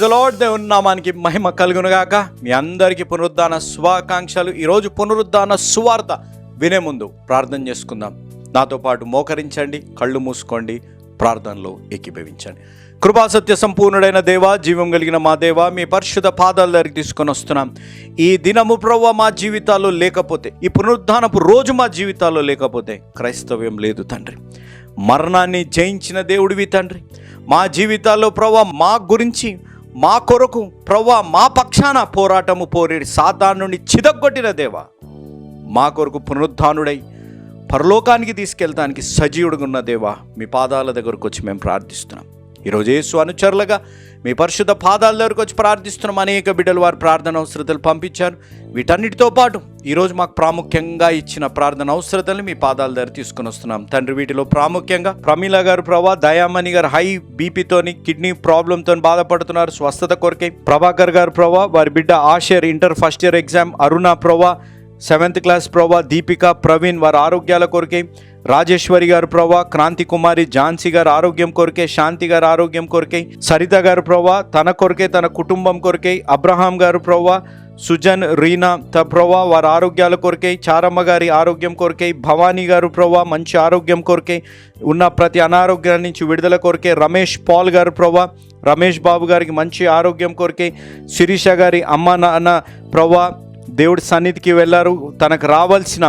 Praise lord దేవుని నామానికి మహిమ కలుగునుగాక. మీ అందరికీ పునరుద్ధాన శుభాకాంక్షలు. ఈరోజు పునరుద్ధాన సువార్త వినే ముందు ప్రార్థన చేసుకుందాం. నాతో పాటు మోకరించండి కళ్ళు మూసుకోండి ప్రార్థనలో ఏకీభవించండి. కృపాసత్య సంపూర్ణుడైన దేవ జీవం కలిగిన మా దేవ మీ పరిశుద్ధ పాదాల దగ్గరికి తీసుకొని వస్తున్నాం. ఈ దినము ప్రవ్వ మా జీవితాల్లో లేకపోతే ఈ పునరుద్ధానపు రోజు మా జీవితాల్లో లేకపోతే క్రైస్తవ్యం లేదు తండ్రి. మరణాన్ని జయించిన దేవుడివి తండ్రి. మా జీవితాల్లో ప్రభా మా గురించి మా కొరకు ప్రవ్వా మా పక్షాన పోరాటము పోరేడి సాతానుని చిదగొట్టిన దేవా. మా కొరకు పునరుద్ధానుడై పరలోకానికి తీసుకెళ్తానికి సజీవుడుగా ఉన్న దేవా. మీ పాదాల దగ్గరకు వచ్చి మేము ప్రార్థిస్తున్నాం. ఈరోజు యేసు అనుచరులుగా మీ పరిశుద్ధ పాదాల దగ్గరకు వచ్చి ప్రార్థిస్తున్నాం. అనేక బిడ్డలు వారి ప్రార్థన అవసరతలు పంపించారు. వీటన్నిటితో పాటు ఈరోజు మాకు ప్రాముఖ్యంగా ఇచ్చిన ప్రార్థన అవసరతల్ని మీ పాదాల దగ్గర తీసుకుని వస్తున్నాం. తండ్రి వీటిలో ప్రాముఖ్యంగా ప్రమీల గారు ప్రభా దయామణి గారు హై బీపీతోని కిడ్నీ ప్రాబ్లంతో బాధపడుతున్నారు. స్వస్థత కొరకే ప్రభాకర్ గారు ప్రభా వారి బిడ్డ Asher inter first year exam Aruna Prabha seventh class ప్రభా దీపిక ప్రవీణ్ వారి ఆరోగ్యాల కొరకే రాజేశ్వరి గారు ప్రభా క్రాంతి కుమారి ఝాన్సీ గారు ఆరోగ్యం కొరికే శాంతి గారు ఆరోగ్యం కొరకే సరిత గారు ప్రభా తన కొరకే తన కుటుంబం కొరకే అబ్రహాం గారు ప్రభా సుజన్ రీనా త ప్రభా వారి ఆరోగ్యాల కొరకై చారమ్మ గారి ఆరోగ్యం కొరకై భవానీ గారు ప్రభా మంచి ఆరోగ్యం కొరకై ఉన్న ప్రతి అనారోగ్యాల నుంచి విడుదల కొరకే రమేష్ పాల్ గారు ప్రభా రమేష్ బాబు గారికి మంచి ఆరోగ్యం కొరకై శిరీష గారి అమ్మ నాన్న ప్రభా దేవుడి సన్నిధికి వెళ్ళారు తనకు రావాల్సిన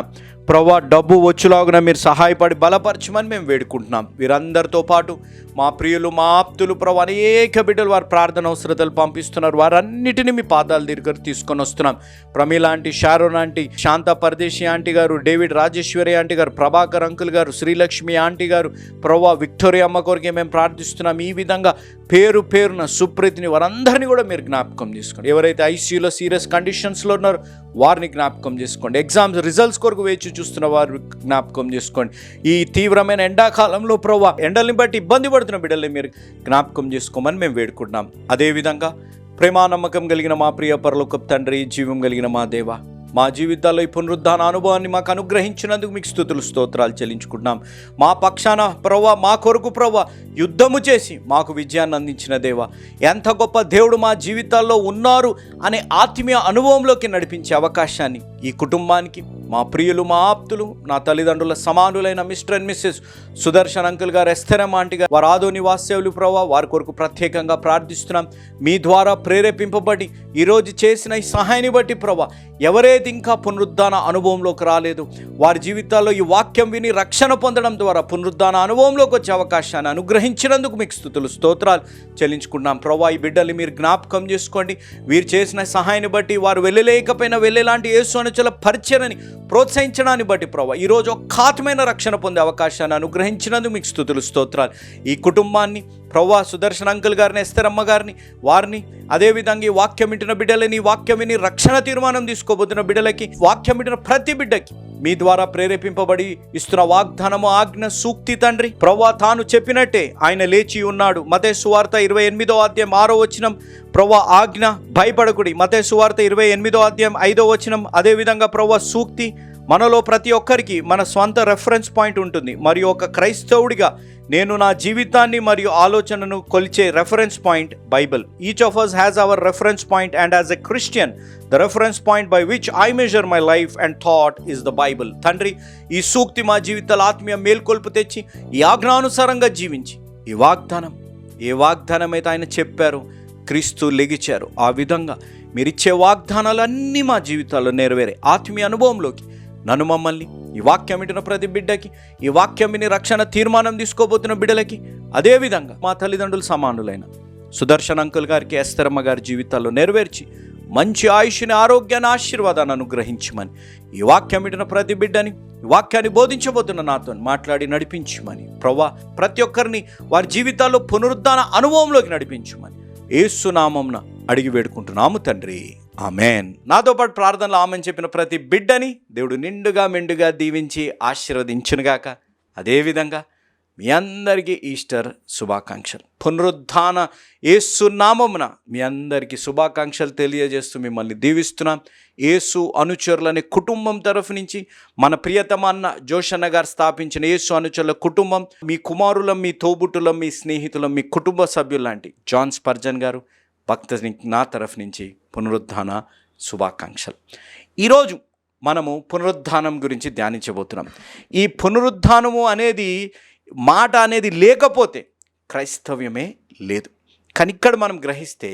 ప్రభా డబ్బు వచ్చులాగున మీరు సహాయపడి బలపరచమని మేము వేడుకుంటున్నాం. వీరందరితో పాటు మా ప్రియులు మా ఆప్తులు ప్రభు అనేక బిడ్డలు వారి ప్రార్థన అవసరతలు పంపిస్తున్నారు. వారన్నిటిని మీ పాదాల దగ్గర తీసుకొని వస్తున్నాం. Pramila aunty Sharon aunty Shanta Paradesi aunty గారు డేవిడ్ రాజేశ్వరి ఆంటీ గారు ప్రభాకర్ అంకుల్ గారు శ్రీలక్ష్మి ఆంటీ గారు ప్రభా విక్టోరియా అమ్మ కొరికే మేము ప్రార్థిస్తున్నాం. ఈ విధంగా పేరు పేరున సుప్రీతిని వారందరినీ కూడా మీరు జ్ఞాపకం చేసుకోండి. ఎవరైతే ఐసీయూలో సీరియస్ కండిషన్స్లో ఉన్నారో వారిని జ్ఞాపకం చేసుకోండి. ఎగ్జామ్స్ రిజల్ట్స్ కొరకు వేచి చూస్తున్న వారు జ్ఞాపకం చేసుకోండి. ఈ తీవ్రమైన ఎండాకాలంలో ప్రభా ఎండల్ని బట్టి ఇబ్బంది పడుతున్న బిడ్డల్ని మీరు జ్ఞాపకం చేసుకోమని మేము వేడుకుంటున్నాం. అదేవిధంగా ప్రేమా నమ్మకం కలిగిన మా ప్రియ పరలోకపు తండ్రి జీవం కలిగిన మా దేవ మా జీవితాల్లో ఈ పునరుద్ధాన అనుభవాన్ని మాకు అనుగ్రహించినందుకు మీకు స్థుతులు స్తోత్రాలు చెల్లించుకుంటున్నాం. మా పక్షాన ప్రవ్వ మా కొరకు ప్రవ్వ యుద్ధము చేసి మాకు విజయాన్ని అందించిన దేవ ఎంత గొప్ప దేవుడు మా జీవితాల్లో ఉన్నారు అనే ఆత్మీయ అనుభవంలోకి నడిపించే అవకాశాన్ని ఈ కుటుంబానికి మా ప్రియులు మా ఆప్తులు నా తల్లిదండ్రుల సమానులైన mister and missus Sudarshan uncle గారు ఎస్తరమ్మ ఆంటీ గారు వారు ఆదో నివాసేవులు ప్రభావ వారి కొరకు ప్రత్యేకంగా ప్రార్థిస్తున్నాం. మీ ద్వారా ప్రేరేపింపబడి ఈరోజు చేసిన ఈ సహాయాన్ని బట్టి ప్రభా ఎవరైతే ఇంకా పునరుద్ధాన అనుభవంలోకి రాలేదు వారి జీవితాల్లో ఈ వాక్యం విని రక్షణ పొందడం ద్వారా పునరుద్ధాన అనుభవంలోకి వచ్చే అవకాశాన్ని అనుగ్రహించినందుకు మీకు స్థుతులు స్తోత్రాలు చెల్లించుకుంటున్నాం. ప్రభా ఈ బిడ్డల్ని మీరు జ్ఞాపకం చేసుకోండి. వీరు చేసిన సహాయాన్ని బట్టి వారు వెళ్ళలేకపోయినా వెళ్ళేలాంటి యేసు మనుషుల పరిచయని ప్రోత్సహించడాన్ని బట్టి ప్రభా ఈరోజు ఒక్కాతమైన రక్షణ పొందే అవకాశాన్ని అనుగ్రహించినందుకు మీకు స్థుతులు స్తోత్రాలు. ఈ కుటుంబాన్ని ప్రవ్వా సుదర్శన్ అంకుల్ గారిని ఎస్తరమ్మ గారిని వారిని అదేవిధంగా ఈ వాక్యం వింటున్న బిడ్డలని ఈ వాక్యం విని రక్షణ తీర్మానం తీసుకోబోతున్న బిడ్డలకి వాక్యం వింటున్న ప్రతి బిడ్డకి మీ ద్వారా ప్రేరేపింపబడి ఇస్తున్న వాగ్దానము ఆజ్ఞ సూక్తి తండ్రి. ప్రవ్వా తాను చెప్పినట్టే ఆయన లేచి ఉన్నాడు. మతే సువార్త ఇరవై ఎనిమిదో అధ్యాయం ఆరో వచనం. ప్రవ్వ ఆజ్ఞ భయపడకుడి. మతే సువార్త ఇరవై ఎనిమిదో అధ్యాయం ఐదో వచనం. అదేవిధంగా ప్రవ్వ సూక్తి మనలో ప్రతి ఒక్కరికి మన స్వంత రెఫరెన్స్ పాయింట్ ఉంటుంది. మరియు ఒక క్రైస్తవుడిగా నేను నా జీవితాన్ని మరియు ఆలోచనను కొలిచే reference point Bible each of us has our reference point and as a Christian the reference point by which I measure my life and thought is the Bible తండ్రి ఈ సూక్తి మా జీవితాల ఆత్మీయ మేల్కొల్పు తెచ్చి ఈ ఆజ్ఞానుసారంగా జీవించి. ఈ వాగ్దానం ఏ వాగ్దానం అయితే ఆయన చెప్పారు క్రీస్తు లెగిచారు. ఆ విధంగా మీరిచ్చే వాగ్దానాలన్నీ మా జీవితాల్లో నెరవేరే ఆత్మీయ అనుభవంలోకి నన్ను మమ్మల్ని ఈ వాక్యం వింటున్న ప్రతి బిడ్డకి ఈ వాక్యం విని రక్షణ తీర్మానం తీసుకోబోతున్న బిడ్డలకి అదేవిధంగా మా తల్లిదండ్రులు సమానులైన సుదర్శన్ అంకుల్ గారికి ఎస్తరమ్మ గారి జీవితాల్లో నెరవేర్చి మంచి ఆయుష్ని ఆరోగ్యాన్ని ఆశీర్వాదాన్ని అనుగ్రహించమని ఈ వాక్యం వింటున్న ప్రతి బిడ్డని వాక్యాన్ని బోధించబోతున్న నాతో మాట్లాడి నడిపించమని ప్రవ్వా ప్రతి ఒక్కరిని వారి జీవితాల్లో పునరుద్ధాన అనుభవంలోకి నడిపించమని ఏసునామంన అడిగి వేడుకుంటున్నాము తండ్రి. ఆమెన్. నాతో పాటు ప్రార్థనలు ఆమెను చెప్పిన ప్రతి బిడ్డని దేవుడు నిండుగా మెండుగా దీవించి ఆశీర్వదించునుగాక. అదేవిధంగా మీ అందరికీ ఈస్టర్ శుభాకాంక్షలు. పునరుద్ధాన ఏసునామమున మీ అందరికీ శుభాకాంక్షలు తెలియజేస్తూ మిమ్మల్ని దీవిస్తున్నాం. ఏసు అనుచరులనే కుటుంబం తరఫు నుంచి మన ప్రియతమ అన్న జోషన్న గారు స్థాపించిన ఏసు అనుచరుల కుటుంబం మీ కుమారులం మీ తోబుట్టులం మీ స్నేహితులం మీ కుటుంబ సభ్యులు లాంటి జాన్స్ పర్జన్ గారు భక్తుని నా తరఫు నుంచి పునరుద్ధాన శుభాకాంక్షలు. ఈరోజు మనము పునరుద్ధానం గురించి ధ్యానించబోతున్నాం. ఈ పునరుద్ధానము అనేది మాట అనేది లేకపోతే క్రైస్తవ్యమే లేదు. కానీ ఇక్కడ మనం గ్రహిస్తే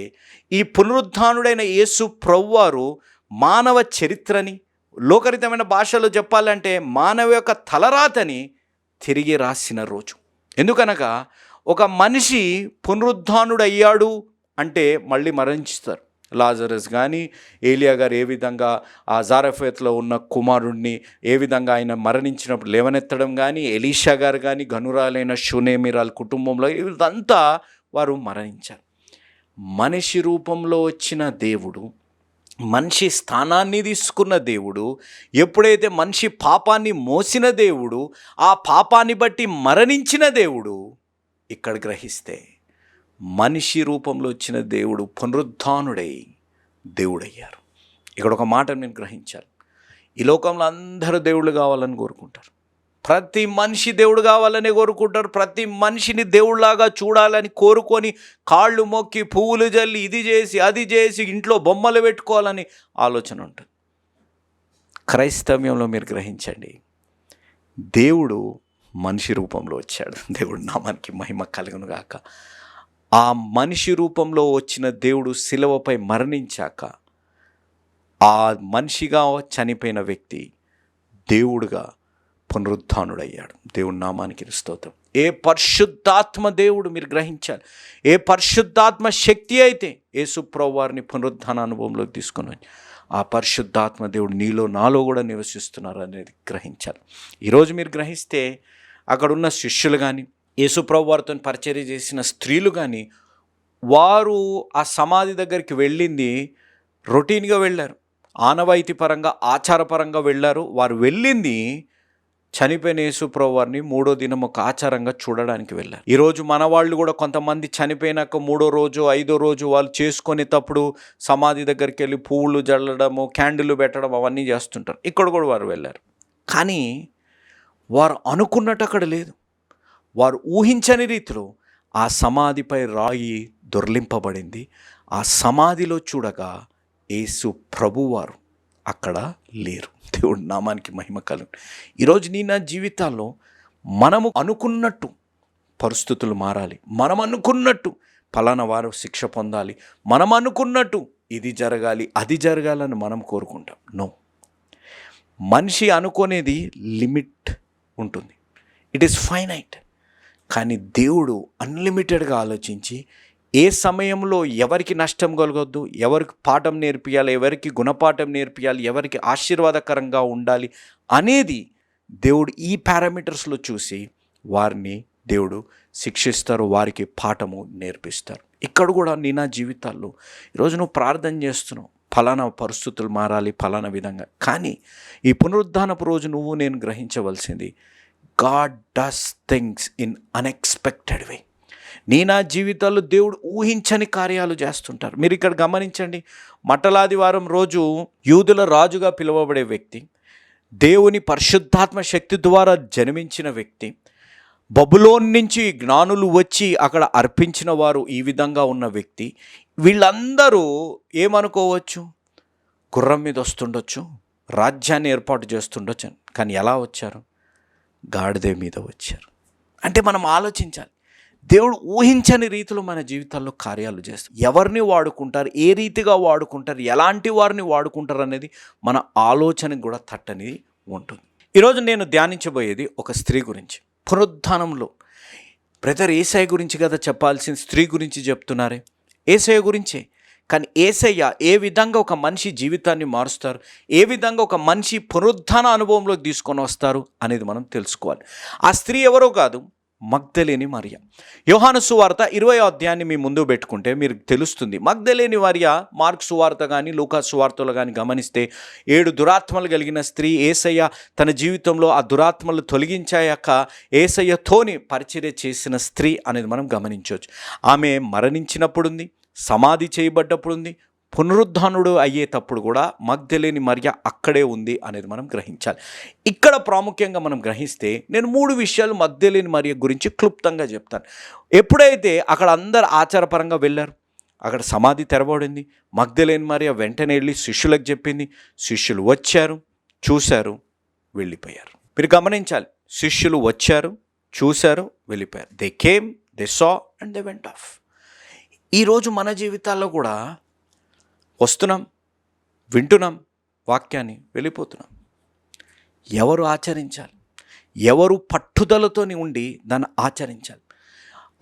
ఈ పునరుద్ధానుడైన యేసు ప్రవ్వారు మానవ చరిత్రని లోకరితమైన భాషలో చెప్పాలంటే మానవ యొక్క తలరాతని తిరిగి రాసిన రోజు. ఎందుకనగా ఒక మనిషి పునరుద్ధానుడయ్యాడు అంటే మళ్ళీ మరణిస్తారు లాజరస్ కానీ ఏలియా గారు ఏ విధంగా ఆ జారఫేత్లో ఉన్న కుమారుణ్ణి ఏ విధంగా ఆయన మరణించినప్పుడు లేవనెత్తడం కానీ ఎలీషా గారు కానీ గనురాలైన షునేమిరాల్ కుటుంబంలో ఇదంతా వారు మరణించారు. మనిషి రూపంలో వచ్చిన దేవుడు మనిషి స్థానాన్ని తీసుకున్న దేవుడు ఎప్పుడైతే మనిషి పాపాన్ని మోసిన దేవుడు ఆ పాపాన్ని బట్టి మరణించిన దేవుడు ఇక్కడ గ్రహిస్తే మనిషి రూపంలో వచ్చిన దేవుడు పునరుద్ధానుడై దేవుడయ్యారు. ఇక్కడ ఒక మాట నేను గ్రహించాలి. ఈ లోకంలో అందరూ దేవుళ్ళు కావాలని కోరుకుంటారు. ప్రతి మనిషి దేవుడు కావాలని కోరుకుంటారు. ప్రతి మనిషిని దేవుళ్ళాగా చూడాలని కోరుకొని కాళ్ళు మొక్కి పువ్వులు జల్లి ఇది చేసి అది చేసి ఇంట్లో బొమ్మలు పెట్టుకోవాలని ఆలోచన ఉంటుంది. క్రైస్తవ్యంలో మీరు గ్రహించండి. దేవుడు మనిషి రూపంలో వచ్చాడు. దేవుడు నామానికి మహిమ కలుగును గాక ఆ మనిషి రూపంలో వచ్చిన దేవుడు శిలవపై మరణించాక ఆ మనిషిగా చనిపోయిన వ్యక్తి దేవుడుగా పునరుద్ధానుడయ్యాడు. దేవుడి నామానికి స్తోత్రం. ఏ పరిశుద్ధాత్మ దేవుడు మీరు గ్రహించాలి. ఏ పరిశుద్ధాత్మ శక్తి అయితే యేసుప్రభు వారిని పునరుద్ధాన అనుభవంలోకి తీసుకుని ఆ పరిశుద్ధాత్మ దేవుడు నీలో నాలో కూడా నివసిస్తున్నారు అనేది గ్రహించాలి. ఈరోజు మీరు గ్రహిస్తే అక్కడున్న శిష్యులు కానీ యేసుప్రభు వారితో పరిచర్య చేసిన స్త్రీలు కానీ వారు ఆ సమాధి దగ్గరికి వెళ్ళింది రొటీన్గా వెళ్ళారు. ఆనవాయితీ పరంగా ఆచారపరంగా వెళ్ళారు. వారు వెళ్ళింది చనిపోయిన యేసుప్రభు వారిని మూడో దినం ఒక ఆచారంగా చూడడానికి వెళ్ళారు. ఈరోజు మన వాళ్ళు కూడా కొంతమంది చనిపోయినాక మూడో రోజు ఐదో రోజు వాళ్ళు చేసుకునేటప్పుడు సమాధి దగ్గరికి వెళ్ళి పువ్వులు జల్లడము క్యాండిల్ పెట్టడం అవన్నీ చేస్తుంటారు. ఇక్కడ కూడా వారు వెళ్ళారు. కానీ వారు అనుకున్నట్టు అక్కడ లేదు. వారు ఊహించని రీతిలో ఆ సమాధిపై రాయి దొర్లింపబడింది. ఆ సమాధిలో చూడగా యేసు ప్రభువారు అక్కడ లేరు. దేవుడి నామానికి మహిమ కలుగు. ఈరోజు నీ నా జీవితాల్లో మనము అనుకున్నట్టు పరిస్థితులు మారాలి. మనం అనుకున్నట్టు ఫలానా వారు శిక్ష పొందాలి. మనం అనుకున్నట్టు ఇది జరగాలి అది జరగాలని మనం కోరుకుంటాం. నో. మనిషి అనుకునేది లిమిట్ ఉంటుంది. It is finite. కానీ దేవుడు అన్లిమిటెడ్గా ఆలోచించి ఏ సమయంలో ఎవరికి నష్టం కలగొద్దు ఎవరికి పాఠం నేర్పియాలి ఎవరికి గుణపాఠం నేర్పియాలి ఎవరికి ఆశీర్వాదకరంగా ఉండాలి అనేది దేవుడు ఈ పారామీటర్స్లో చూసి వారిని దేవుడు శిక్షిస్తారు వారికి పాఠము నేర్పిస్తారు. ఇక్కడ కూడా నీ నా జీవితాల్లో ఈరోజు నువ్వు ప్రార్థన చేస్తున్నావు ఫలానా పరిస్థితులు మారాలి ఫలానా విధంగా. కానీ ఈ పునరుద్ధానపు రోజు నువ్వు నేను గ్రహించవలసింది God does things in unexpected way నీ నా జీవితాల్లో దేవుడు ఊహించని కార్యాలు చేస్తుంటారు. మీరు ఇక్కడ గమనించండి. మట్టలాదివారం రోజు యూదుల రాజుగా పిలువబడే వ్యక్తి దేవుని పరిశుద్ధాత్మ శక్తి ద్వారా జన్మించిన వ్యక్తి బబులోన్ నుంచి జ్ఞానులు వచ్చి అక్కడ అర్పించిన వారు ఈ విధంగా ఉన్న వ్యక్తి వీళ్ళందరూ ఏమనుకోవచ్చు? గుర్రం మీద వస్తుండొచ్చు రాజ్యాన్ని ఏర్పాటు చేస్తుండొచ్చు. కానీ ఎలా వచ్చారు? గాడిద మీద వచ్చారు. అంటే మనం ఆలోచించాలి. దేవుడు ఊహించని రీతిలో మన జీవితాల్లో కార్యాలు చేస్తారు ఎవరిని వాడుకుంటారు? ఏ రీతిగా వాడుకుంటారు? ఎలాంటి వారిని వాడుకుంటారు అనేది మన ఆలోచనకు కూడా తట్టని ఉంటుంది. ఈరోజు నేను ధ్యానించబోయేది ఒక స్త్రీ గురించి. పునరుద్ధానంలో. బ్రదర్ ఏసఐ గురించి కదా చెప్పాల్సిన స్త్రీ గురించి చెప్తున్నారే? ఏసఐ గురించే. కానీ ఏసయ్య ఏ విధంగా ఒక మనిషి జీవితాన్ని మారుస్తారు? ఏ విధంగా ఒక మనిషి పునరుద్ధాన అనుభవంలోకి తీసుకొని వస్తారు అనేది మనం తెలుసుకోవాలి. ఆ స్త్రీ ఎవరో కాదు మగ్ధలేని మరియ. యోహాను సువార్త ఇరవై అధ్యాయాన్ని మీ ముందు పెట్టుకుంటే మీరు తెలుస్తుంది. మగ్ధలేని మరియ మార్క్ సువార్త కానీ లూకా సువార్తలు కానీ గమనిస్తే ఏడు దురాత్మలు కలిగిన స్త్రీ ఏసయ్య తన జీవితంలో ఆ దురాత్మలు తొలగించాయాక ఏసయ్యతోని పరిచర్య చేసిన స్త్రీ అనేది మనం గమనించవచ్చు. ఆమె మరణించినప్పుడు ఉంది సమాధి చేయబడ్డప్పుడు ఉంది పునరుద్ధానుడు అయ్యేటప్పుడు కూడా మగ్ధలేని మర్య అక్కడే ఉంది అనేది మనం గ్రహించాలి. ఇక్కడ ప్రాముఖ్యంగా మనం గ్రహిస్తే నేను మూడు విషయాలు మగ్ధలేని మరియ గురించి క్లుప్తంగా చెప్తాను. ఎప్పుడైతే అక్కడ అందరు ఆచారపరంగా వెళ్ళారు అక్కడ సమాధి తెరబడింది మగ్ధలేని మరియ వెంటనే వెళ్ళి శిష్యులకు చెప్పింది శిష్యులు వచ్చారు చూశారు వెళ్ళిపోయారు. మీరు గమనించాలి శిష్యులు వచ్చారు చూశారు వెళ్ళిపోయారు. They came they saw and they went off ఈరోజు మన జీవితాల్లో కూడా వస్తున్నాం వింటున్నాం వాక్యాన్ని వెళ్ళిపోతున్నాం. ఎవరు ఆచరించాలి? ఎవరు పట్టుదలతోని ఉండి దాన్ని ఆచరించాలి?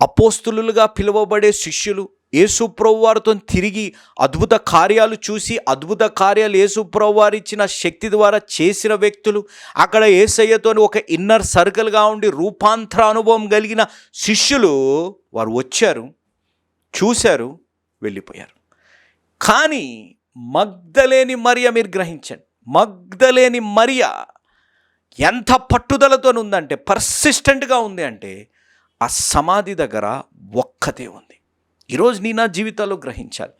అపోస్తులుగా పిలువబడే శిష్యులు యేసుప్రభు వారితో తిరిగి అద్భుత కార్యాలు చూసి అద్భుత కార్యాలు యేసుప్రభు వారు ఇచ్చిన శక్తి ద్వారా చేసిన వ్యక్తులు అక్కడ ఏసయ్యతో ఒక ఇన్నర్ సర్కిల్గా ఉండి రూపాంతర అనుభవం కలిగిన శిష్యులు వారు వచ్చారు. చూశారు వెళ్ళిపోయారు. కానీ మగ్ధలేని మరియ మీరు గ్రహించండి. మగ్ధలేని మరియ ఎంత పట్టుదలతో ఉందంటే పర్సిస్టెంట్గా ఉంది అంటే ఆ సమాధి దగ్గర ఒక్కతే ఉంది. ఈరోజు నీ నా జీవితాల్లో గ్రహించాలి.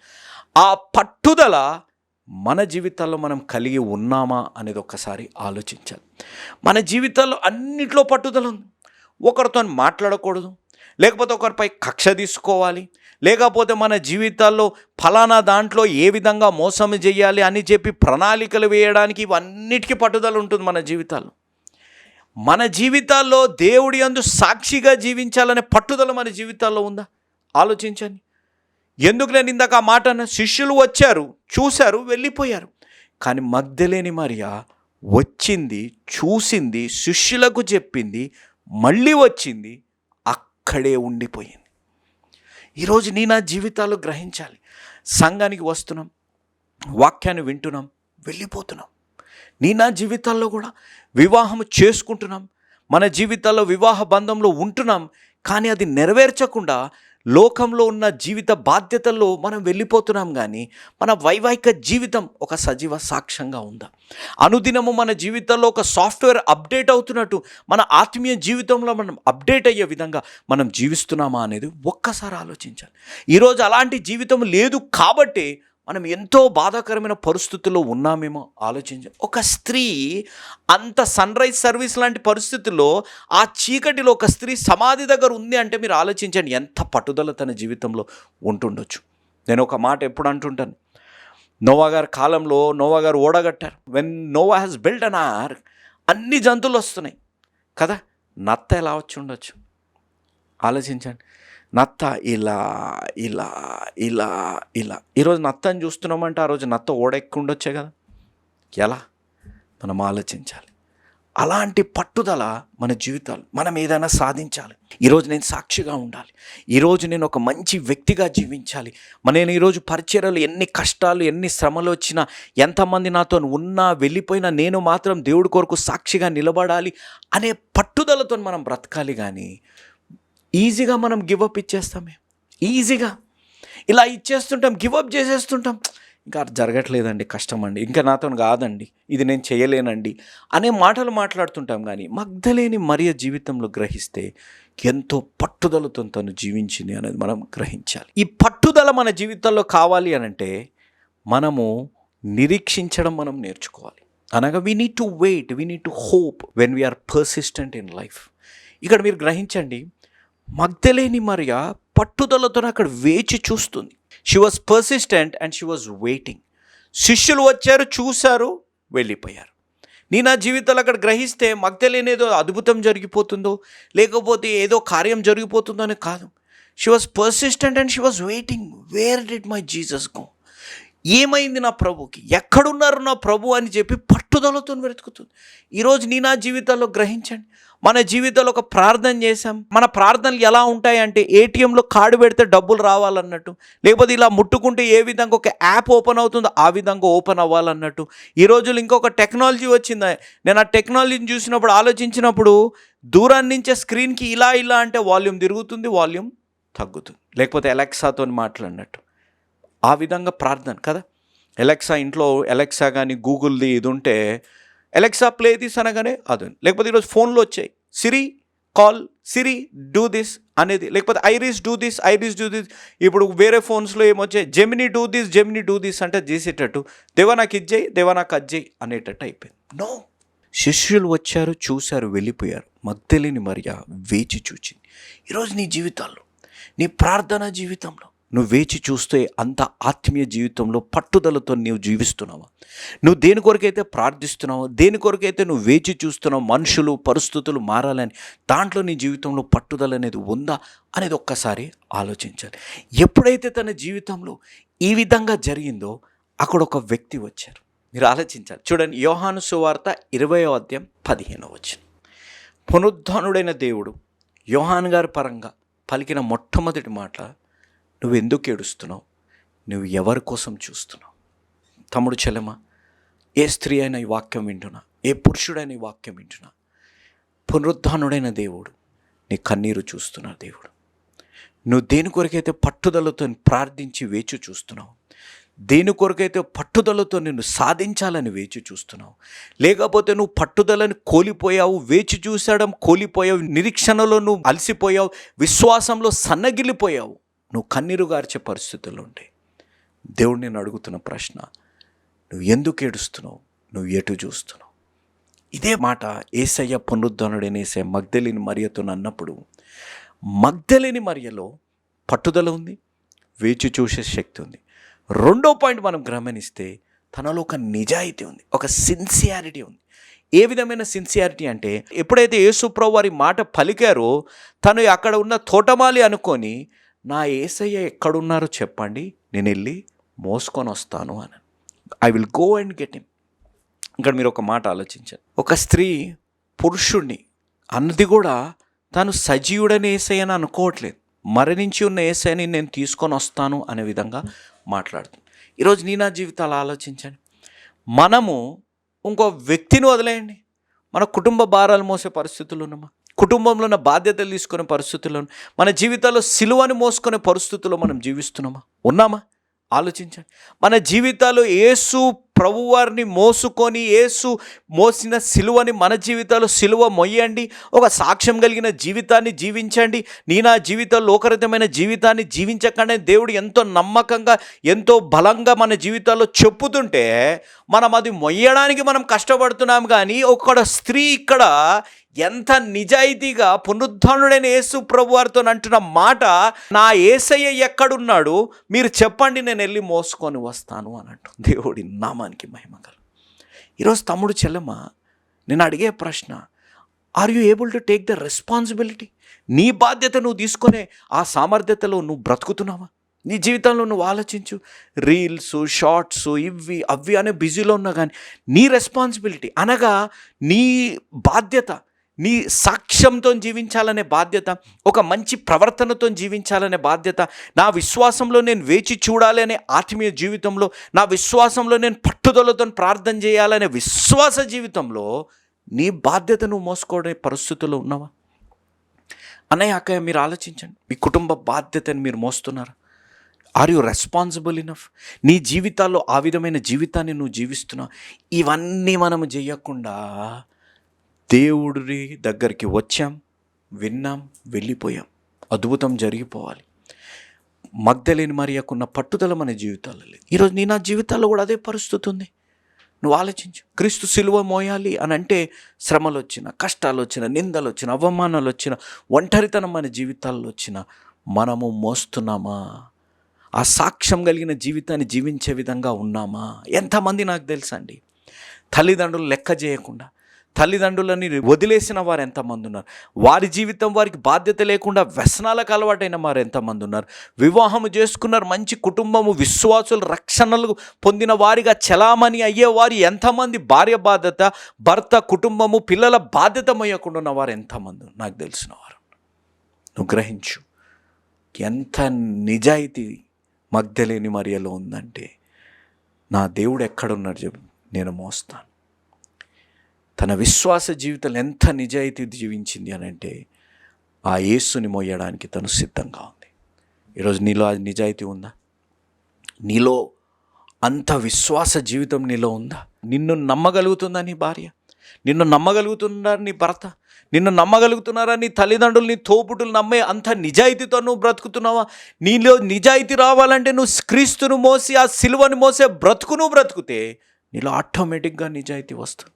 ఆ పట్టుదల మన జీవితాల్లో మనం కలిగి ఉన్నామా అనేది ఒక్కసారి ఆలోచించాలి. మన జీవితాల్లో అన్నిట్లో పట్టుదల ఉంది. ఒకరితో మాట్లాడకూడదు. లేకపోతే ఒకరిపై కక్ష తీసుకోవాలి. లేకపోతే మన జీవితాల్లో ఫలానా దాంట్లో ఏ విధంగా మోసం చేయాలి అని చెప్పి ప్రణాళికలు వేయడానికి ఇవన్నిటికీ పట్టుదల ఉంటుంది మన జీవితాల్లో. మన జీవితాల్లో దేవుడి అందు సాక్షిగా జీవించాలనే పట్టుదల మన జీవితాల్లో ఉందా? ఆలోచించండి. ఎందుకు నేను ఇందాక ఆ మాట శిష్యులు వచ్చారు చూశారు వెళ్ళిపోయారు. కానీ మగ్ధలేని మరియా వచ్చింది చూసింది శిష్యులకు చెప్పింది మళ్ళీ వచ్చింది అక్కడే ఉండిపోయింది. ఈరోజు నీ నా జీవితాలు గ్రహించాలి. సంఘానికి వస్తున్నాం వాక్యాన్ని వింటున్నాం వెళ్ళిపోతున్నాం. నీ నా జీవితాల్లో కూడా వివాహం చేసుకుంటున్నాం. మన జీవితాల్లో వివాహ బంధంలో ఉంటున్నాం. కానీ అది నెరవేర్చకుండా లోకంలో ఉన్న జీవిత బాధ్యతల్లో మనం వెళ్ళిపోతున్నాం కానీ మన వైవాహిక జీవితం ఒక సజీవ సాక్ష్యంగా ఉందా? అనుదినము మన జీవితంలో ఒక సాఫ్ట్వేర్ అప్డేట్ అవుతున్నట్టు మన ఆత్మీయ జీవితంలో మనం అప్డేట్ అయ్యే విధంగా మనం జీవిస్తున్నామా అనేది ఒక్కసారి ఆలోచించాలి. ఈరోజు అలాంటి జీవితం లేదు కాబట్టి మనం ఎంతో బాధాకరమైన పరిస్థితుల్లో ఉన్నామేమో ఆలోచించ. ఒక స్త్రీ అంత సన్ రైజ్ సర్వీస్ లాంటి పరిస్థితుల్లో ఆ చీకటిలో ఒక స్త్రీ సమాధి దగ్గర ఉంది అంటే మీరు ఆలోచించండి ఎంత పట్టుదల తన జీవితంలో ఉంటుండొచ్చు. నేను ఒక మాట ఎప్పుడు అంటుంటాను నోవా గారి కాలంలో నోవా గారు ఓడగట్టారు. When Noah has build an ark అన్ని జంతువులు వస్తున్నాయి కదా నత్త ఎలా వచ్చి ఉండొచ్చు? ఆలోచించండి. నత్త ఇలా ఇలా ఇలా ఇలా. ఈరోజు నత్తని చూస్తున్నామంటే ఆ రోజు నత్త ఓడెక్కుండొచ్చే కదా. ఎలా? మనం ఆలోచించాలి. అలాంటి పట్టుదల మన జీవితాలు మనం ఏదైనా సాధించాలి. ఈరోజు నేను సాక్షిగా ఉండాలి. ఈరోజు నేను ఒక మంచి వ్యక్తిగా జీవించాలి. మన నేను ఈరోజు పరిచర్యలు ఎన్ని కష్టాలు ఎన్ని శ్రమలు వచ్చినా ఎంతమంది నాతో ఉన్నా వెళ్ళిపోయినా నేను మాత్రం దేవుడి కొరకు సాక్షిగా నిలబడాలి అనే పట్టుదలతో మనం బ్రతకాలి కానీ ఈజీగా మనం గివప్ ఇచ్చేస్తామే ఈజీగా ఇలా ఇచ్చేస్తుంటాం గివప్ చేసేస్తుంటాం. ఇంకా అది జరగట్లేదండి కష్టం అండి. ఇంకా నాతో కాదండి. ఇది నేను చేయలేనండి అనే మాటలు మాట్లాడుతుంటాం కానీ మగ్ధలేని మరియ జీవితంలో గ్రహిస్తే ఎంతో పట్టుదలతో తను జీవించింది అనేది మనం గ్రహించాలి. ఈ పట్టుదల మన జీవితంలో కావాలి అని అంటే మనము నిరీక్షించడం మనం నేర్చుకోవాలి. అనగా we need to wait we need to hope when we are persistent in life ఇక్కడ మీరు గ్రహించండి మగ్ధలేని మరియ పట్టుదలతో అక్కడ వేచి చూస్తుంది. She was persistent and she was waiting శిష్యులు వచ్చారు చూశారు వెళ్ళిపోయారు. నీ నా జీవితాలు అక్కడ గ్రహిస్తే మగ్ధలేని ఏదో అద్భుతం జరిగిపోతుందో లేకపోతే ఏదో కార్యం జరిగిపోతుందో అని కాదు. She was persistent and she was waiting where did my Jesus go ఏమైంది నా ప్రభుకి? ఎక్కడున్నారు నా ప్రభు అని చెప్పి పట్టుదలతో వెతుకుతుంది. ఈరోజు నీ నా జీవితాల్లో గ్రహించండి. మన జీవితంలో ఒక ప్రార్థన చేశాం. మన ప్రార్థనలు ఎలా ఉంటాయి అంటే ఏటీఎంలో కార్డు పెడితే డబ్బులు రావాలన్నట్టు లేకపోతే ఇలా ముట్టుకుంటే ఏ విధంగా ఒక యాప్ ఓపెన్ అవుతుందో ఆ విధంగా ఓపెన్ అవ్వాలన్నట్టు. ఈ రోజులు ఇంకొక టెక్నాలజీ వచ్చింది. నేను ఆ టెక్నాలజీని చూసినప్పుడు ఆలోచించినప్పుడు దూరం నుంచే స్క్రీన్కి ఇలా ఇలా అంటే వాల్యూమ్ తిరుగుతుంది వాల్యూమ్ తగ్గుతుంది. లేకపోతే ఎలక్సాతో మాట్లాడినట్టు. ఆ విధంగా ప్రార్థన కదా. ఎలక్సా ఇంట్లో ఎలక్సా కానీ గూగుల్ది ఇది ఉంటే ఎలెక్సా ప్లే దిస్ అనగానే అది లేకపోతే ఈరోజు ఫోన్లో వచ్చాయి. Siri call Siri do this అనేది. లేకపోతే Iris do this Iris do this ఇప్పుడు వేరే ఫోన్స్లో ఏమొచ్చాయి? Gemini do this Gemini do this అంటే చేసేటట్టు. దేవా నాకు ఇజ్జేయి దేవా నాకు అజ్జేయి అనేటట్టు అయిపోయింది. నో. శిష్యులు వచ్చారు చూశారు వెళ్ళిపోయారు. మగ్ధలేని మరియా వేచి చూచింది. ఈరోజు నీ జీవితాల్లో నీ ప్రార్థన జీవితంలో నువ్వు వేచి చూస్తే అంత ఆత్మీయ జీవితంలో పట్టుదలతో నీవు జీవిస్తున్నావా? నువ్వు దేని కొరకైతే ప్రార్థిస్తున్నావో దేని కొరకైతే నువ్వు వేచి చూస్తున్నావు మనుషులు పరిస్థితులు మారాలని దాంట్లో నీ జీవితంలో పట్టుదల అనేది ఉందా అనేది ఒక్కసారి ఆలోచించాలి. ఎప్పుడైతే తన జీవితంలో ఈ విధంగా జరిగిందో అక్కడ ఒక వ్యక్తి వచ్చారు. మీరు ఆలోచించాలి. చూడండి యోహాను సువార్త ఇరవయో అధ్యాయం పదిహేనో వచ్చిన పునరుద్ధానుడైన దేవుడు యోహాన్ గారి పరంగా పలికిన మొట్టమొదటి మాట నువ్వు ఎందుకు ఏడుస్తున్నావు? నువ్వు ఎవరి కోసం చూస్తున్నావు? తమ్ముడు చెల్లెమ ఏ స్త్రీ అయినా ఈ వాక్యం వింటున్నా ఏ పురుషుడైన ఈ వాక్యం వింటున్నా పునరుద్ధానుడైన దేవుడు నీ కన్నీరు చూస్తున్న దేవుడు. నువ్వు దేని కొరకైతే పట్టుదలతో ప్రార్థించి వేచి చూస్తున్నావు దేని కొరకైతే పట్టుదలతో నిన్ను సాధించాలని వేచి చూస్తున్నావు లేకపోతే నువ్వు పట్టుదలని కోల్పోయావు వేచి చూసడం కోల్పోయావు నిరీక్షణలో నువ్వు అలసిపోయావు విశ్వాసంలో సన్నగిల్లిపోయావు నువ్వు కన్నీరు గార్చే పరిస్థితుల్లో ఉంటాయి దేవుడు నేను అడుగుతున్న ప్రశ్న నువ్వు ఎందుకు ఏడుస్తున్నావు? నువ్వు ఎటు చూస్తున్నావు? ఇదే మాట ఏసయ్య పునరుద్ధరణుడైన మగ్ధలిని మరియతో అన్నప్పుడు మగ్ధలిని మరియలో పట్టుదల ఉంది వేచి చూసే శక్తి ఉంది. రెండో పాయింట్ మనం గమనిస్తే తనలో ఒక నిజాయితీ ఉంది ఒక సిన్సియారిటీ ఉంది. ఏ విధమైన సిన్సియారిటీ అంటే ఎప్పుడైతే యేసుప్రభు వారి మాట పలికారో తను అక్కడ ఉన్న తోటమాలి అనుకొని నా ఏసయ్య ఎక్కడున్నారో చెప్పండి నేను వెళ్ళి మోసుకొని వస్తాను అని I will go and get him ఇక్కడ మీరు ఒక మాట ఆలోచించండి. ఒక స్త్రీ పురుషుణ్ణి అన్నది కూడా తాను సజీవుడని ఏసయ్యని అనుకోవట్లేదు. మరణించి ఉన్న ఏసైని నేను తీసుకొని వస్తాను అనే విధంగా మాట్లాడుతుంది. ఈరోజు నీ నా జీవితాలు ఆలోచించండి. మనము ఇంకో వ్యక్తిని వదిలేయండి. మన కుటుంబ భారాలు మోసే పరిస్థితులు ఉన్నామా? కుటుంబంలో ఉన్న బాధ్యతలు తీసుకునే పరిస్థితుల్లో మన జీవితాల్లో సిలువని మోసుకునే పరిస్థితుల్లో మనం జీవిస్తున్నామా? ఉన్నామా? ఆలోచించండి. మన జీవితాలు ఏసు ప్రభువారిని మోసుకొని యేసు మోసిన సిలువని మన జీవితాలు సిలువ మొయ్యండి. ఒక సాక్ష్యం కలిగిన జీవితాన్ని జీవించండి. నీ నా జీవితంలో లోకరితమైన జీవితాన్ని జీవించకనే దేవుడు ఎంతో నమ్మకంగా ఎంతో బలంగా మన జీవితాల్లో చెప్పుతుంటే మనం అది మొయ్యడానికి మనం కష్టపడుతున్నాం కానీ ఒక స్త్రీ ఇక్కడ ఎంత నిజాయితీగా పునరుద్ధానుడైన యేసు ప్రభు వారితో అంటున్న మాట నా ఏసయ్య ఎక్కడున్నాడు మీరు చెప్పండి నేను వెళ్ళి మోసుకొని వస్తాను అని అంటు దేవుడి నామానికి మహిమగల ఈరోజు తమ్ముడు చెల్లెమ్మ నేను అడిగే ప్రశ్న are you able to take the responsibility నీ బాధ్యత నువ్వు తీసుకునే ఆ సామర్థ్యతలో నువ్వు బ్రతుకుతున్నావా? నీ జీవితంలో నువ్వు ఆలోచించు. రీల్స్ షార్ట్స్ ఇవి అవి అనే బిజీలో ఉన్నా కానీ నీ రెస్పాన్సిబిలిటీ అనగా నీ బాధ్యత నీ సాక్ష్యంతో జీవించాలనే బాధ్యత ఒక మంచి ప్రవర్తనతో జీవించాలనే బాధ్యత నా విశ్వాసంలో నేను వేచి చూడాలి అనే ఆత్మీయ జీవితంలో నా విశ్వాసంలో నేను పట్టుదలతో ప్రార్థన చేయాలనే విశ్వాస జీవితంలో నీ బాధ్యత నువ్వు మోసుకోవడే పరిస్థితుల్లో ఉన్నావా? అన్నయ్య అక్కయ్య మీరు ఆలోచించండి. మీ కుటుంబ బాధ్యతను మీరు మోస్తున్నారా? ఆర్ యు రెస్పాన్సిబుల్ ఇనఫ్ నీ జీవితాల్లో ఆ విధమైన జీవితాన్ని నువ్వు జీవిస్తున్నావు? ఇవన్నీ మనము చేయకుండా దేవుడి దగ్గరికి వచ్చాం విన్నాం వెళ్ళిపోయాం. అద్భుతం జరిగిపోవాలి. మగ్ధలేని మరియకున్న పట్టుదల మన జీవితాల్లో లేదు. ఈరోజు నీ నా జీవితాల్లో కూడా అదే పరిస్థితి ఉంది. నువ్వు ఆలోచించు. క్రీస్తు సిలువ మోయాలి అని అంటే శ్రమలు వచ్చిన కష్టాలు వచ్చిన నిందలు వచ్చిన అవమానాలు వచ్చిన ఒంటరితనం మన జీవితాల్లో వచ్చిన మనము మోస్తున్నామా? ఆ సాక్ష్యం కలిగిన జీవితాన్ని జీవించే విధంగా ఉన్నామా? ఎంతమంది నాకు తెలుసండి? తల్లిదండ్రులు లెక్క చేయకుండా తల్లిదండ్రులని వదిలేసిన వారు ఎంతమంది ఉన్నారు? వారి జీవితం వారికి బాధ్యత లేకుండా వ్యసనాలకు అలవాటైన వారు ఎంతమంది ఉన్నారు? వివాహము చేసుకున్నారు మంచి కుటుంబము విశ్వాసులు రక్షణలు పొందిన వారిగా చలామణి అయ్యేవారు ఎంతమంది? భార్య బాధ్యత భర్త కుటుంబము పిల్లల బాధ్యత ఉన్న ఉన్నవారు ఎంతమంది నాకు తెలిసిన వారు నువ్వు గ్రహించు. ఎంత నిజాయితీ మగ్ధలేని మరియలో ఉందంటే నా దేవుడు ఎక్కడున్నాడు చెప్పు నేను మోస్తాను. తన విశ్వాస జీవితం ఎంత నిజాయితీ జీవించింది అని అంటే ఆ యేసుని మోయడానికి తను సిద్ధంగా ఉంది. ఈరోజు నీలో అది నిజాయితీ ఉందా? నీలో అంత విశ్వాస జీవితం నీలో ఉందా? నిన్ను నమ్మగలుగుతుందా నీ భార్య? నిన్ను నమ్మగలుగుతున్నారా నీ భర్త? నిన్ను నమ్మగలుగుతున్నారా నీ తల్లిదండ్రులు నీ తోపుటులు నమ్మే అంత నిజాయితీతో నువ్వు బ్రతుకుతున్నావా? నీలో నిజాయితీ రావాలంటే నువ్వు క్రీస్తును మోసి ఆ సిలువను మోసే బ్రతుకును బ్రతుకుతే నీలో ఆటోమేటిక్గా నిజాయితీ వస్తుంది.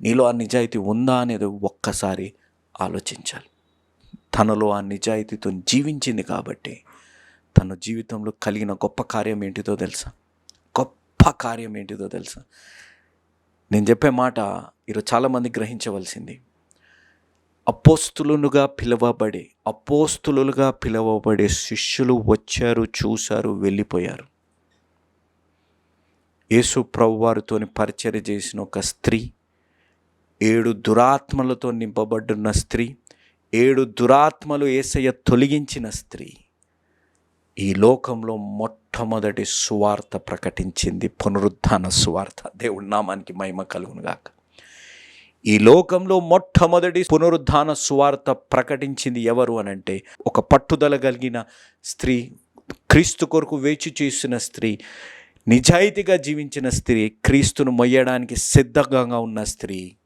నీలో ఆ నిజాయితీ ఉందా అనేది ఒక్కసారి ఆలోచించాలి. తనలో ఆ నిజాయితీతో జీవించింది కాబట్టి తన జీవితంలో కలిగిన గొప్ప కార్యం ఏంటిదో తెలుసా? గొప్ప కార్యం ఏంటిదో తెలుసా? నేను చెప్పే మాట ఈరోజు చాలామంది గ్రహించవలసింది. అపోస్తులుగా పిలువబడే అపోస్తులుగా పిలువబడే శిష్యులు వచ్చారు చూశారు వెళ్ళిపోయారు. యేసు ప్రభువారితోని పరిచర్య చేసిన ఒక స్త్రీ ఏడు దురాత్మలతో నింపబడున్న స్త్రీ ఏడు దురాత్మలు ఏసయ్య తొలగించిన స్త్రీ. ఈ లోకంలో మొట్టమొదటి సువార్త ప్రకటించింది పునరుద్ధాన సువార్త. దేవుడి నామానికి మహిమ కలుగునుగాక. ఈ లోకంలో మొట్టమొదటి పునరుద్ధాన సువార్త ప్రకటించింది ఎవరు అనంటే ఒక పట్టుదల కలిగిన స్త్రీ క్రీస్తు కొరకు వేచి చేసిన స్త్రీ నిజాయితీగా జీవించిన స్త్రీ క్రీస్తును మొయ్యడానికి సిద్ధంగా ఉన్న స్త్రీ.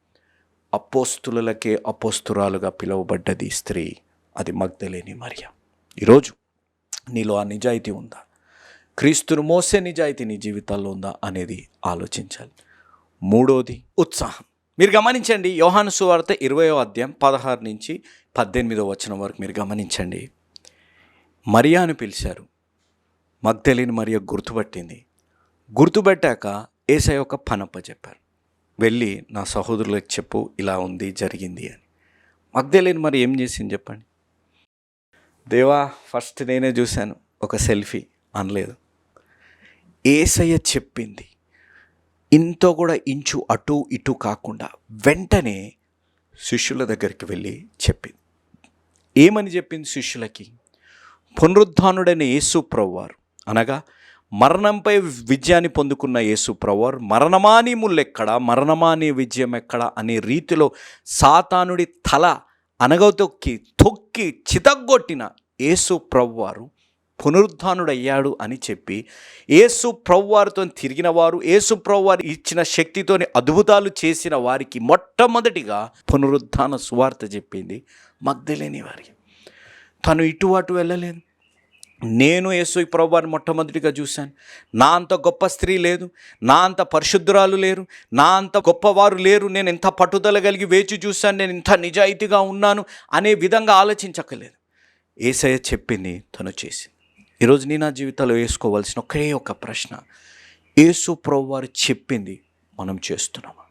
అపోస్తులకే అపోస్తురాలుగా పిలువబడ్డది స్త్రీ అది మగ్ధలేని మరియ. ఈరోజు నీలో ఆ నిజాయితీ ఉందా? క్రీస్తును మోసే నిజాయితీ నీ జీవితాల్లో ఉందా అనేది ఆలోచించాలి. మూడోది ఉత్సాహం. మీరు గమనించండి యోహాను సువార్త ఇరవయో అధ్యాయం పదహారు నుంచి పద్దెనిమిదో వచనం వరకు మీరు గమనించండి. మరియాను పిలిచారు మగ్ధలేని మరియ గుర్తుపట్టింది. గుర్తుపెట్టాక ఏసై ఒక పనప్ప చెప్పారు. వెళ్ళి నా సహోదరులకు చెప్పు ఇలా ఉంది జరిగింది అని. మగ్ధలేని మరి ఏం చేసింది చెప్పండి? దేవా ఫస్ట్ నేనే చూశాను ఒక సెల్ఫీ అనలేదు. ఏసయ్య చెప్పింది ఇంతో కూడా ఇంచు అటు ఇటు కాకుండా వెంటనే శిష్యుల దగ్గరికి వెళ్ళి చెప్పింది. ఏమని చెప్పింది శిష్యులకి? పునరుద్ధానుడైన యేసు ప్రవ్వారు అనగా మరణంపై విజయాన్ని పొందుకున్న యేసు ప్రభువారు మరణమాని ముల్లెక్కడ? మరణమాని విజయం ఎక్కడ అనే రీతిలో సాతానుడి తల అనగతొక్కి తొక్కి చితగ్గొట్టిన యేసు ప్రవ్వారు పునరుద్ధానుడయ్యాడు అని చెప్పి యేసు ప్రవ్వారితో తిరిగిన వారు యేసు ప్రభువారు ఇచ్చిన శక్తితోని అద్భుతాలు చేసిన వారికి మొట్టమొదటిగా పునరుద్ధాన సువార్త చెప్పింది మగ్ధలేని వారికి. తను ఇటు అటు వెళ్ళలేదు. నేను యేసు ప్రభువారిని మొట్టమొదటిగా చూశాను. నా అంత గొప్ప స్త్రీ లేదు నా అంత పరిశుద్ధురాలు లేరు నా అంత గొప్పవారు లేరు నేను ఇంత పట్టుదల కలిగి వేచి చూశాను నేను ఇంత నిజాయితీగా ఉన్నాను అనే విధంగా ఆలోచించక్కలేదు ఏసయ్య చెప్పింది తను చేసింది. ఈరోజు నీ నా జీవితంలో వేసుకోవాల్సిన ఒకే ఒక ప్రశ్న. యేసు ప్రభువారు చెప్పింది మనం చేస్తున్నామా?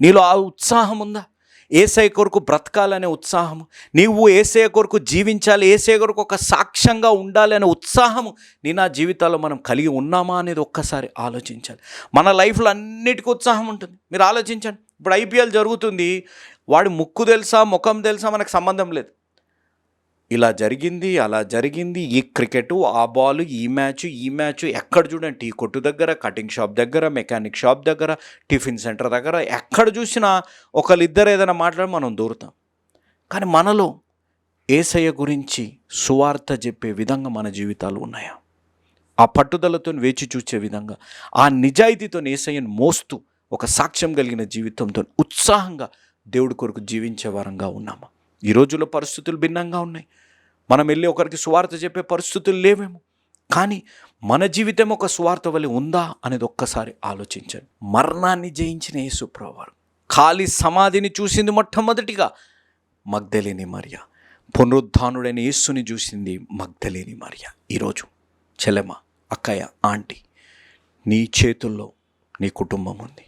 నీలో ఆ ఉత్సాహం ఉందా? ఏసఐ కొరకు బ్రతకాలనే ఉత్సాహం నీవు ఏసఐ కొరకు జీవించాలి ఏసఐ కొరకు ఒక సాక్ష్యంగా ఉండాలనే ఉత్సాహం నీ నా జీవితాల్లో మనం కలిగి ఉన్నామా అనేది ఒక్కసారి ఆలోచించాలి. మన లైఫ్లో అన్నిటికీ ఉత్సాహం ఉంటుంది. మీరు ఆలోచించండి. ఇప్పుడు ఐపీఎల్ జరుగుతుంది. వాడి ముక్కు తెలుసా ముఖం తెలుసా మనకు సంబంధం లేదు. ఇలా జరిగింది అలా జరిగింది. ఈ క్రికెట్ ఆ బాల్ ఈ మ్యాచ్ ఈ మ్యాచ్ ఎక్కడ చూడండి. టీ కొట్టు దగ్గర కటింగ్ షాప్ దగ్గర మెకానిక్ షాప్ దగ్గర టిఫిన్ సెంటర్ దగ్గర ఎక్కడ చూసినా ఒకళ్ళిద్దరు ఏదైనా మాట్లాడి మనం దూరుతాం. కానీ మనలో ఏసయ్య గురించి సువార్త చెప్పే విధంగా మన జీవితాలు ఉన్నాయా? ఆ పట్టుదలతో వేచి చూసే విధంగా ఆ నిజాయితీతో ఏసయ్యను మోస్తూ ఒక సాక్ష్యం కలిగిన జీవితంతో ఉత్సాహంగా దేవుడి కొరకు జీవించే వారంగా ఉన్నామా? ఈ రోజుల్లో పరిస్థితులు భిన్నంగా ఉన్నాయి. మనం వెళ్ళి ఒకరికి స్వార్థ చెప్పే పరిస్థితులు లేవేమో. కానీ మన జీవితం ఒక స్వార్థ వలి ఉందా అనేది ఒక్కసారి ఆలోచించండి. మరణాన్ని జయించిన యేసుప్రవారు ఖాళీ సమాధిని చూసింది మొట్టమొదటిగా మగ్ధలేని మరియ పునరుద్ధానుడైన యేస్సుని చూసింది మగ్ధలేని మరియ. ఈరోజు చెలమ అక్కయ్య ఆంటీ నీ చేతుల్లో నీ కుటుంబం ఉంది.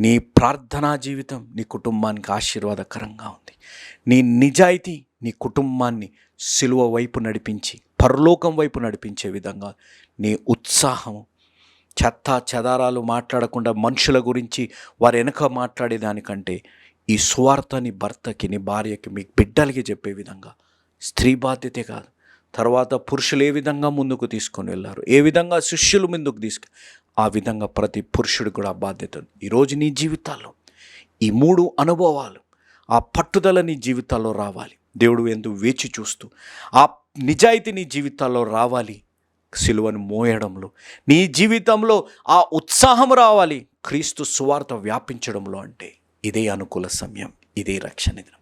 నీ ప్రార్థనా జీవితం నీ కుటుంబానికి ఆశీర్వాదకరంగా ఉంది. నీ నిజాయితీ నీ కుటుంబాన్ని సిలువ వైపు నడిపించి పరలోకం వైపు నడిపించే విధంగా నీ ఉత్సాహం చెత్త చెదారాలు మాట్లాడకుండా మనుషుల గురించి వారి వెనక మాట్లాడేదానికంటే ఈ సువార్త నీ భర్తకి నీ భార్యకి మీ బిడ్డలకి చెప్పే విధంగా స్త్రీ బాధ్యతే కాదు. తర్వాత పురుషులు ఏ విధంగా ముందుకు తీసుకొని వెళ్ళారు? ఏ విధంగా శిష్యులు ముందుకు తీసుకు ఆ విధంగా ప్రతి పురుషుడు కూడా బాధ్యత. ఈరోజు నీ జీవితాల్లో ఈ మూడు అనుభవాలు ఆ పట్టుదల నీ జీవితాల్లో రావాలి. దేవుడు ఎందు వేచి చూస్తూ ఆ నిజాయితీ నీ జీవితాల్లో రావాలి. సిలువను మోయడంలో నీ జీవితంలో ఆ ఉత్సాహం రావాలి. క్రీస్తు సువార్త వ్యాపించడంలో అంటే ఇదే అనుకూల సమయం ఇదే రక్షణ దినం.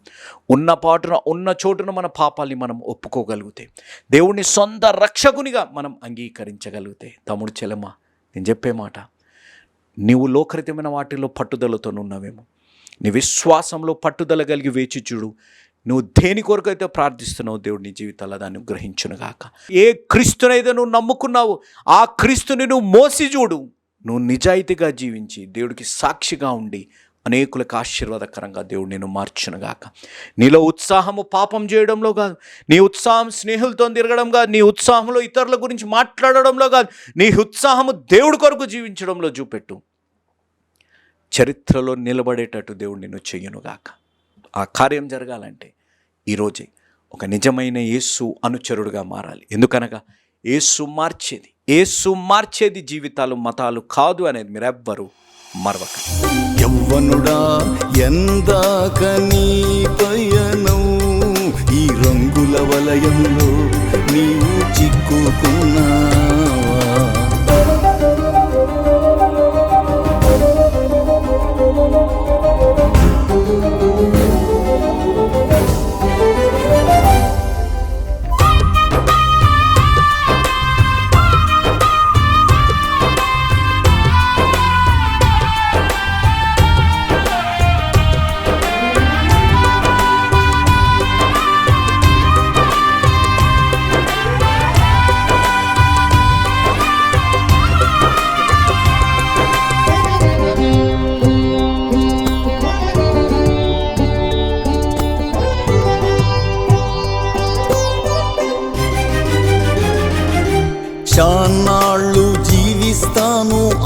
ఉన్న పాటున ఉన్న చోటున మన పాపాల్ని మనం ఒప్పుకోగలిగితే దేవుని సొంత రక్షకునిగా మనం అంగీకరించగలిగితే తమ్ముడు చెలమ నేను చెప్పే మాట. నీవు లోకరితమైన వాటిలో పట్టుదలతో ఉన్నావేమో నీ విశ్వాసంలో పట్టుదల కలిగి వేచి చూడు. నువ్వు దేని కొరకు అయితే ప్రార్థిస్తున్నావు దేవుడు నీ జీవితాల్లో దాన్ని గ్రహించునుగాక ఏ క్రీస్తునైతే నువ్వు నమ్ముకున్నావు ఆ క్రీస్తుని నువ్వు మోసి చూడు. నువ్వు నిజాయితీగా జీవించి దేవుడికి సాక్షిగా ఉండి అనేకులకు ఆశీర్వాదకరంగా దేవుడు నేను మార్చునుగాక నీలో ఉత్సాహము పాపం చేయడంలో కాదు. నీ ఉత్సాహం స్నేహితులతో తిరగడం కాదు. నీ ఉత్సాహంలో ఇతరుల గురించి మాట్లాడడంలో కాదు. నీ ఉత్సాహము దేవుడి కొరకు జీవించడంలో చూపెట్టు. చరిత్రలో నిలబడేటట్టు దేవుడు నిన్ను చెయ్యనుగాక ఆ కార్యం జరగాలంటే ఈరోజే ఒక నిజమైన యేసు అనుచరుడుగా మారాలి. ఎందుకనగా యేసు మార్చేది. యేసు మార్చేది జీవితాలు మతాలు కాదు అనేది మీరెవ్వరూ మరవక యవ్వనుడా ఎందాక నీ పయనం ఈ రంగుల వలయంలో నీవు చిక్కుకున్నావా?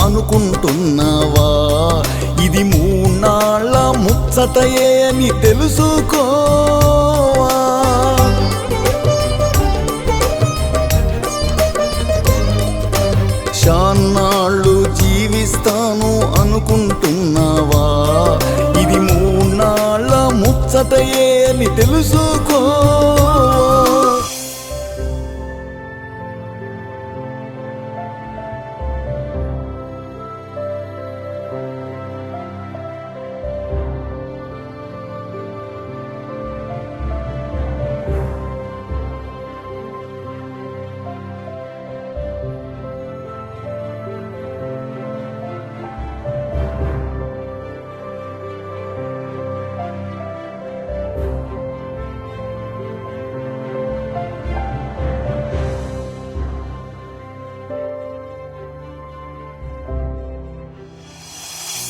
అనుకుంటున్నావా? ఇది మూన్నాళ్ళ ముచ్చటయే అని తెలుసుకో చాన్నాళ్ళు జీవిస్తాను అనుకుంటున్నావా? ఇది మూన్నాళ్ళ ముచ్చటయే అని తెలుసుకో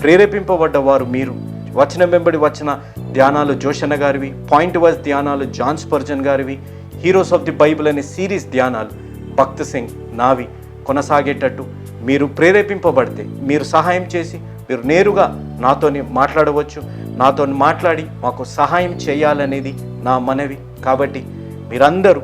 ప్రేరేపింపబడ్డ వారు మీరు. వచనం వెంబడి వచ్చిన ధ్యానాలు జోషన్న గారివి పాయింట్ వైజ్ ధ్యానాలు జాన్ స్పర్జన్ గారివి హీరోస్ ఆఫ్ ది బైబిల్ అనే సిరీస్ ధ్యానాలు భక్త్ సింగ్ నావి కొనసాగేటట్టు మీరు ప్రేరేపింపబడితే మీరు సహాయం చేసి మీరు నేరుగా నాతోని మాట్లాడవచ్చు. నాతో మాట్లాడి మాకు సహాయం చేయాలనేది నా మనవి. కాబట్టి మీరందరూ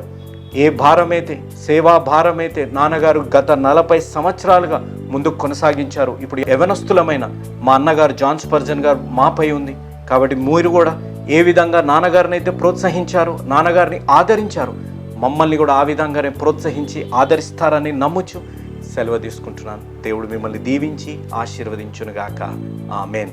ఏ భారమైతే సేవా భారమైతే నాన్నగారు గత నలభై సంవత్సరాలుగా ముందుకు కొనసాగించారు. ఇప్పుడు యవనస్తులమైన మా అన్నగారు జాన్ స్పర్జన్ గారు మాపై ఉంది. కాబట్టి మీరు కూడా ఏ విధంగా నాన్నగారిని అయితే ప్రోత్సహించారు నాన్నగారిని ఆదరించారు మమ్మల్ని కూడా ఆ విధంగానే ప్రోత్సహించి ఆదరిస్తారని నమ్ముచు సెలవు తీసుకుంటున్నాను. దేవుడు మిమ్మల్ని దీవించి ఆశీర్వదించునుగాక. ఆమెన్.